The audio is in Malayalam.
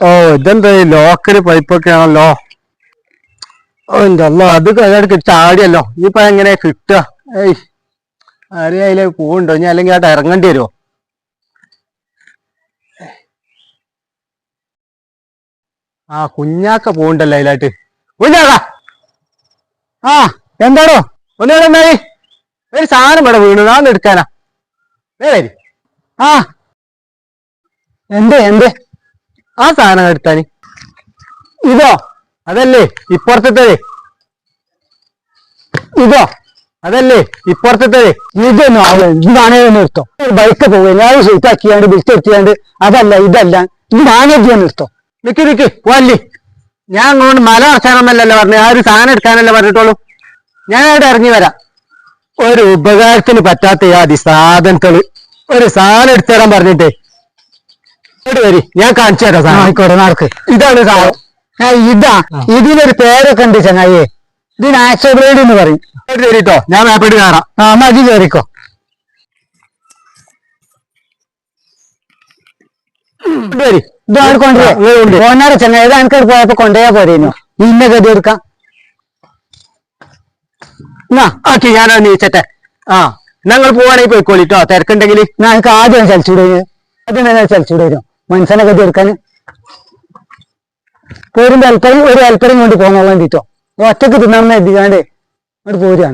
ഓ ഇതെന്താ ഈ ലോക്കൽ പൈപ്പൊക്കെ ആണല്ലോ? ഓ എന്തല്ലോ അത് കഴിഞ്ഞിട്ട് ചാടിയല്ലോ. ഇനിയിപ്പോ എങ്ങനെയാ കിട്ടുക? ഏയ് ആരെയും അതിലേക്ക് ഇനി അല്ലെങ്കിൽ അത് ഇറങ്ങേണ്ടി വരുമോ ആ കുഞ്ഞാക്ക പോണ്ടല്ലോ അതിലായിട്ട്. കുഞ്ഞാക്ക! ആ എന്താടോ? ഒന്നുകൂടെ എന്നായി ഒരു സാധനം ഇവിടെ വീണു. നാന്ന് എടുക്കാനാ. വേറെ ആ. എന്തേ എന്തേ? ആ സാധനം എടുത്താന്. ഇതോ? അതല്ലേ ഇപ്പുറത്തേ ഇതോ? അതല്ലേ ഇപ്പുറത്തേ ഇതൊന്നും ആവില്ല ഇതാണേ നിർത്തോ ബൈക്ക് പോവുക ഞാൻ സീറ്റാക്കിയാണ്ട് ബിൽറ്റ് എത്തിയാണ്ട് അതല്ല ഇതല്ല. ഇത് ഇതാണേ നിർത്തോ നിക്ക് നിക്ക് പോവല്ലേ. ഞാൻ അങ്ങോട്ട് മല അറച്ചാണെന്നല്ലല്ലോ പറഞ്ഞു. ആ ഒരു സാധനം എടുക്കാനല്ലേ പറഞ്ഞിട്ടുള്ളൂ. ഞാൻ അവിടെ ഇറങ്ങി വരാം. ഒരു ഉപകാരത്തിന് പറ്റാത്ത ആദി സാധനങ്ങൾ. ഒരു സാധനം എടുത്തു തരാൻ പറഞ്ഞിട്ടേ. ഇങ്ങോട്ട് വരി. ഞാൻ കാണിച്ചു തരാം സാധനം. ആയിക്കോട്ടെ നടക്ക്. ഇതാണ് സാധനം. ഇതാ. ഇതിനൊരു പേരൊക്കെ ഉണ്ട് ചങ്ങായിയെ. ഇതിന് ആക്സോബ്രൈഡ് എന്ന് പറയും. കയറിട്ടോ ഞാൻ മാപ്പിട്ട് കയറാം ആ മതി കയറിക്കോ വരി. ഇതാണ് കൊണ്ടുപോയി പോന്നാറ ചങ്ങായി ഇത് എനിക്ക് പോയപ്പോ കൊണ്ടുപോയാ പോരേനു. ഇന്ന ഗതി എടുക്കാം. എന്നാ ഓക്കെ ഞാനോ നീച്ചട്ടെ. ആ ഞങ്ങൾ പോവാണെങ്കിൽ പോയിക്കോളിട്ടോ. തിരക്കുണ്ടെങ്കിൽ ഞങ്ങൾക്ക് ആദ്യം ചലിച്ചൂടെ ആദ്യം തന്നെ ചലിച്ചൂടെ മനുഷ്യനെ ഗതി എടുക്കാൻ പോരും അല്പരം ഒരു അല്പരം കൊണ്ട് പോകാൻ വേണ്ടിട്ടോ. ഒറ്റയ്ക്ക് തിന്നാമെന്ന് എത്തിക്കാണ്ട് അങ്ങോട്ട് പോരുകയാണ്